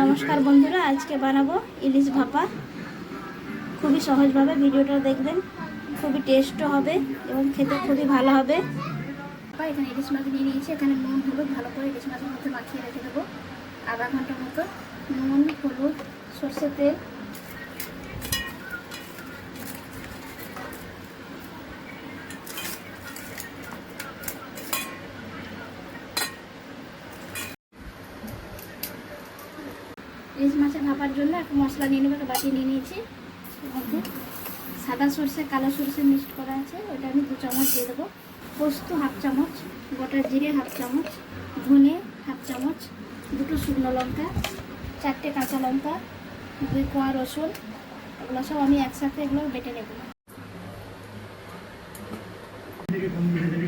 নমস্কার বন্ধুরা, আজকে বানাবো ইলিশ ভাপা। খুবই সহজভাবে ভিডিওটা দেখবেন, খুবই টেস্টও হবে এবং খেতে খুবই ভালো হবে। এখানে ইলিশ মাছ নিয়ে নিয়েছি, এখানে নুন, হলুদ, ভালো করে ইলিশ মাছের মধ্যে মাখিয়ে রেখে দেবো। আধা ঘণ্টার মতো নুন, হলুদ, সর্ষের তেল ইলিশ মাছের ভাপার জন্য একটা মশলা নিয়ে নেব, একটা বাটি নিয়ে নিয়েছি। মধ্যে সাদা সর্ষে, কালো সর্ষে মিক্সড করা আছে, ওটা আমি দু চামচ দিয়ে দেবো। পোস্ত হাফ চামচ গোটা জিরে হাফ চামচ, ধনে হাফ চামচ, দুটো শুকনো লঙ্কা, চারটে কাঁচা লঙ্কা, দুই কোয়া রসুন এগুলো সব আমি একসাথে এগুলো বেটে নেব।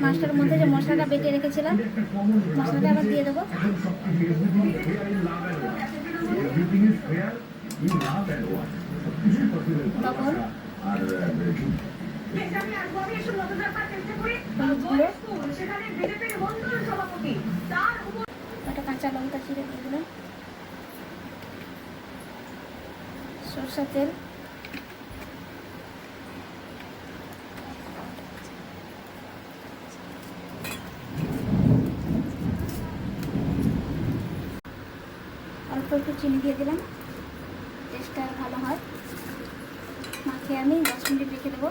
মাছটার মধ্যে যে মশলাটা বেটে রেখেছিলাম, মশলাটা আবার দিয়ে দেবো। হলুদ গুঁড়ো একটা কাঁচা লঙ্কা চিড়ে দিয়ে দিলাম সরষের তেল। অল্প একটু চিনি দিয়ে দিলাম। টেস্টটা ভালো হয়। মাখিয়ে আমি দশ মিনিট রেখে দেবো।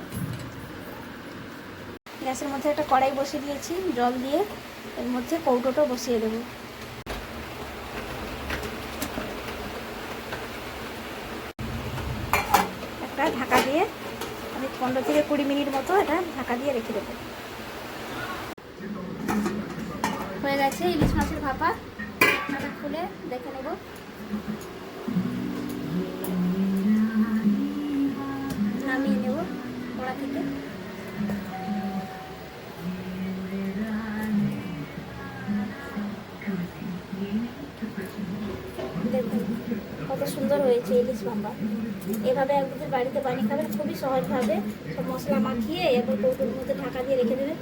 গ্যাসের মধ্যে একটা কড়াই বসিয়ে দিয়েছি, জল দিয়ে। এর মধ্যে কৌটোটা বসিয়ে দেবো। একটা ঢাকা দিয়ে আমি পনেরো থেকে কুড়ি মিনিট মতো এটা ঢাকা দিয়ে রেখে দেবো। হয়ে গেছে ইলিশ মাছের ভাপা। খুলে দেখে নেব। দেখুন, কত সুন্দর হয়েছে ইলিশ ভাম্বা। এভাবে একদিন বাড়িতে বানিয়ে খাবেন, খুবই সহজভাবে সব মশলা মাখিয়ে এরপর কৌটোর মধ্যে ঢাকা দিয়ে রেখে দেবেন।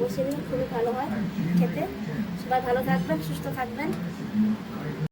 বসিয়ে দেবেন খুবই ভালো হয় খেতে। সবাই ভালো থাকবেন, সুস্থ থাকবেন।